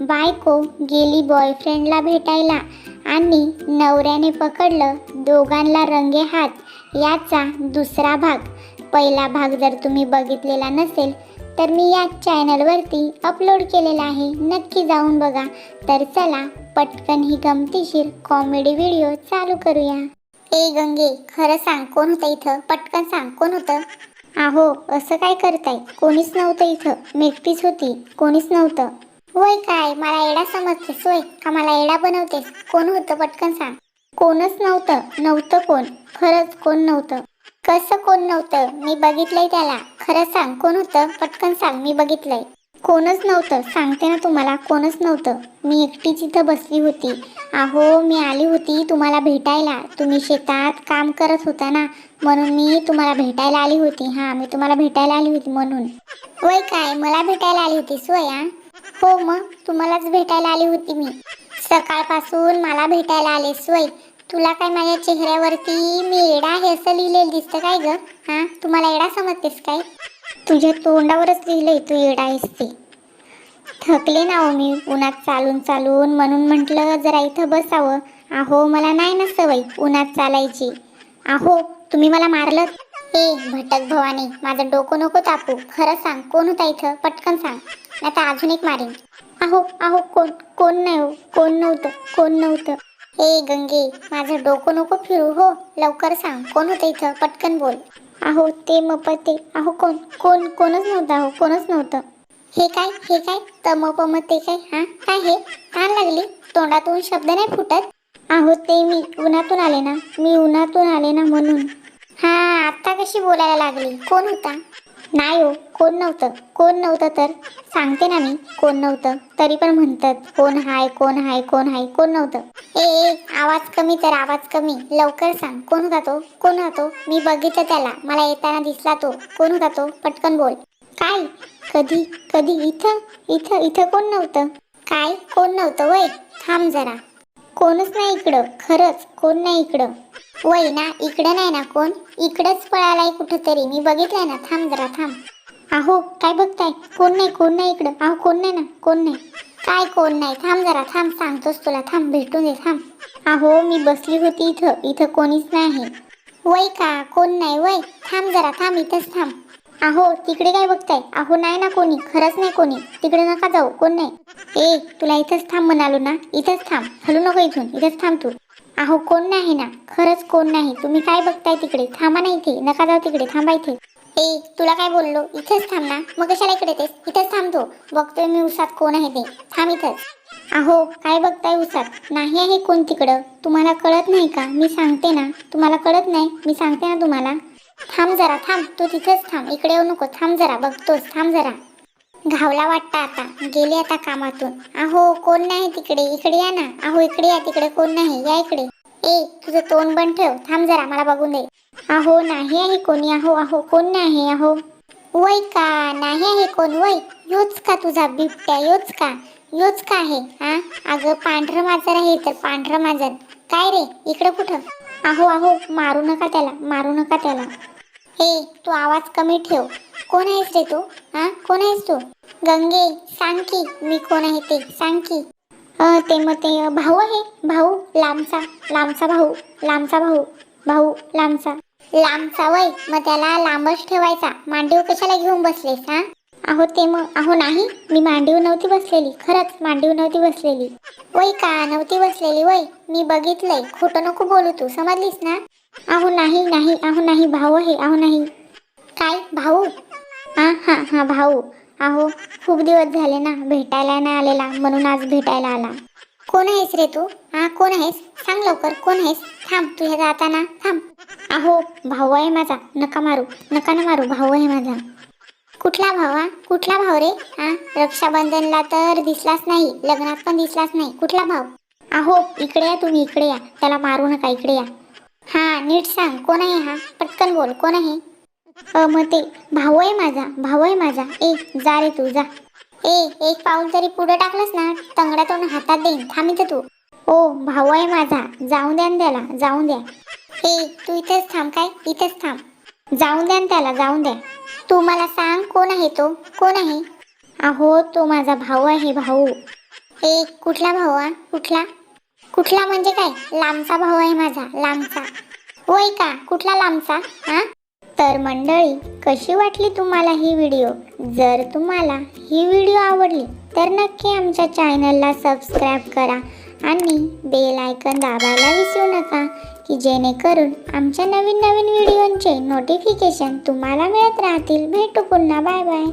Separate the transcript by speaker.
Speaker 1: बायको गेली बॉयफ्रेंडला भेटायला आणि नवऱ्याने पकडलं दोघांना रंगे हात याचा दुसरा भाग. पहिला भाग जर तुम्ही बघितलेला नसेल तर मी या चॅनलवरती अपलोड केलेला आहे. नक्की जाऊन बघा. तर चला पटकन ही गमतीशीर कॉमेडी व्हिडिओ चालू करूया. ए गंगे खरं सांग कोण होतं इथं? पटकन सांग कोण होतं? अहो असं काय करताय? कोणीच नव्हतं इथं. मी एकटीच होती कोणीच नव्हतं. होय काय? मला एडा समजतेस होय. का मला एडा बनवतेस? कोण होतं पटकन सांग. कोणच नव्हतं. नव्हतं कोण. खरंच कोण नव्हतं. कसं कोण नव्हतं? मी बघितलंय त्याला. खरं सांग कोण होतं? पटकन सांग मी बघितलंय. कोणच नव्हतं. सांगते ना तुम्हाला कोणच नव्हतं. मी एकटीच इथं बसली होती. अहो मी आली होती तुम्हाला भेटायला. तुम्ही शेतात काम करत होता ना. म्हणून मी तुम्हाला भेटायला आली होती. हां मी तुम्हाला भेटायला आली होती म्हणून. होय काय? मला भेटायला आली होती सोया हो मग तुम्हालाच भेटायला आली होती मी. सकाळपासून मला भेटायला आले सोय तुला काय माझ्या चेहऱ्यावरती मी एडा हे असं लिहिलेलं दिसतं काय ग? हां? तुम्हाला एडा समजतेस काय? तुझ्या तोंडावरच लिहिलंय तू एडा आहेस ते. थकले ना हो मी. उन्हात चालून चालून म्हणून म्हटलं जरा इथं बसावं. अहो मला नाही ना सवय उन्हात चालायची. अहो तुम्ही मला मारलं ए भटक भवानी माझं डोकं नको तापू. खरं सांग कोण होता इथं? पटकन सांग. नाही तर अजून एक मारेन. अहो अहो कोण कोण नाही हो कोण नव्हतं कोण नव्हतं. ए गंगे माझं डोकं नको फिरू हो. लवकर सांग कोण होतं इथं? पटकन बोल. अहो ते मपते. अहो कोण कोण कोणच नव्हतं अहो कोणच नव्हतं. हे काय हे काय? तम मग ते काय? हा? काय हे? कान लागली? तोंडातून शब्द नाही फुटत? आहो ते मी उन्हातून आले ना मी उन्हातून आले ना म्हणून. हा आता कशी बोलायला लागली? कोण होता? नाही हो कोण नव्हतं. कोण नव्हतं तर? सांगते ना मी कोण नव्हतं? तरी पण म्हणतात कोण हाय कोण हाय कोण हाय कोण नव्हतं. ए ए आवाज कमी तर आवाज कमी. लवकर सांग कोण होता तो? कोण होता तो? मी बघितलं त्याला. मला येताना दिसला तो. कोण होता तो? पटकन बोल. काय? कधी? कधी? इथं? इथं? इथं कोण नव्हतं? काय? कोण नव्हतं? वय? थांब जरा. कोणच नाही इकडं. खरंच कोण नाही इकडं. वय ना इकडं नाही ना कोण? इकडंच पळालाय कुठंतरी. मी बघितलंय ना थांब जरा थांब. अहो काय बघताय? कोण नाही कोण नाही इकडं? अहो कोण नाही ना कोण नाही. काय कोण नाही? थांब जरा थांब सांगतोस तुला. थांब भेटून दे थांब. अहो मी बसली होती इथं. इथं कोणीच नाही. वय का? कोण नाही वय थांब जरा थांब इथंच थांब. अहो तिकडे काय बघताय? अहो नाही ना कोणी. खरंच नाही कोणी. तिकडे नका जाऊ. कोण नाही? ए तुला इथंच थांब म्हणालो ना. इथंच थांब. हलू नको इथून. इथंच थांब तू. अहो कोण नाही ना. खरंच कोण नाही. तुम्ही काय बघताय तिकडे? थांबा ना इथे. नका जाऊ तिकडे. थांबा इथे. ए तुला काय बोललो? इथेच थांब ना. मग कशाला इकडे तेच इथेच थांबतो बघतोय मी उसात कोण आहे ते. थांब इथंच. अहो काय बघताय उसात? नाही आहे कोण तिकडं. तुम्हाला कळत नाही का? मी सांगते ना. तुम्हाला कळत नाही? मी सांगते ना तुम्हाला. थांब जरा. थांब. तू तिथेच थांब. इकडे येऊ नको. थांब जरा. बघतोस. थांब जरा. घावला वाटतं आता. गेले आता कामातून. अहो कोण नाही तिकडे? इकडे या ना. अहो इकडे या तिकडे. कोण नाही? या इकडे. ए तुझं तोंड बंद ठेव. थांब जरा मला बघून दे. अहो नाही आहे कोणी. अहो अहो कोण नाही अहो. वय का? नाही आहे कोण? वय. योच का तुझा बिबट्या? योच का? योच का आहे? हा अगं पांढरं मांजर आहे तर पांढरं मांजर. काय रे? इकडं कुठं? अहो अहो मारू नका त्याला. मारू नका त्याला. ए तू आवाज कमी ठेव. कोण आहेस रे तू? हा कोण आहेस तू? गंगे सांग की मी कोण आहे ते? सांग की. ते मग ते भाऊ आहे. भाऊ लांबचा लांबचा भाऊ. लांबचा भाऊ. भाऊ लांबचा लांबचा वय. मग त्याला लांबच ठेवायचा. मांडीव कशाला घेऊन बसलेस हा? अहो ते मग अहो नाही. मी मांडीव नव्हती बसलेली. खरंच मांडीव नव्हती बसलेली. वय का? नव्हती बसलेली वय. मी बघितलंय. खोटं नको बोलू तू. समजलीस ना? अहो नाही नाही. अहो नाही. भाऊ आहे. अहो नाही. काय? भाऊ? हा हा हा भाऊ. अहो खूप दिवस झाले ना भेटायला नाही आलेला म्हणून आज भेटायला आला. कोण आहेस रे तू? हा कोण आहेस? सांग लवकर कोण आहेस? थांब तुझ्या जाताना थांब. अहो भाऊ आहे माझा नका मारू नका ना मारू भाऊ आहे माझा. कुठला भाव हा कुठला भाव रे? हा रक्षाबंधनला तर दिसलाच नाही लग्नात पण दिसलाच नाही. कुठला भाव अहो इकडे या तुम्ही इकडे या. त्याला मारू नका इकडे या. हा नीट सांग कोण आहे हा? पटकन बोल कोण आहे? अ मग ते भाऊ आहे माझा भाऊ आहे माझा. ए जा रे तू जा. ए एक पाऊल तरी पुढे टाकलंस ना तंगड्यातून हातात देईन थांबित तू. ओ भाऊ आहे माझा जाऊन द्या ना त्याला जाऊन द्या. ए तू इथेच थांब काय इथेच थांब. जाऊन द्या ना त्याला जाऊन द्या. तू मला सांग कोण आहे तो कोण आहे? अहो तो माझा भाऊ आहे भाऊ. ए कुठला भाऊ आ? कुठला? कुठला म्हणजे काय? लांबचा भाऊ आहे माझा लांबचा. होय का? कुठला लांबचा हा तर मंडळी कशी वाटली तुम्हाला ही व्हिडिओ? जर तुम्हाला ही व्हिडिओ आवडली तर नक्की आमच्या चॅनलला सबस्क्राईब करा आणि बेल आयकन दाबायला विसरू नका की जेणेकरून आमच्या नवीन नवीन व्हिडिओंचे नोटिफिकेशन तुम्हाला मिळत राहतील. भेटू पुन्हा. Bye bye.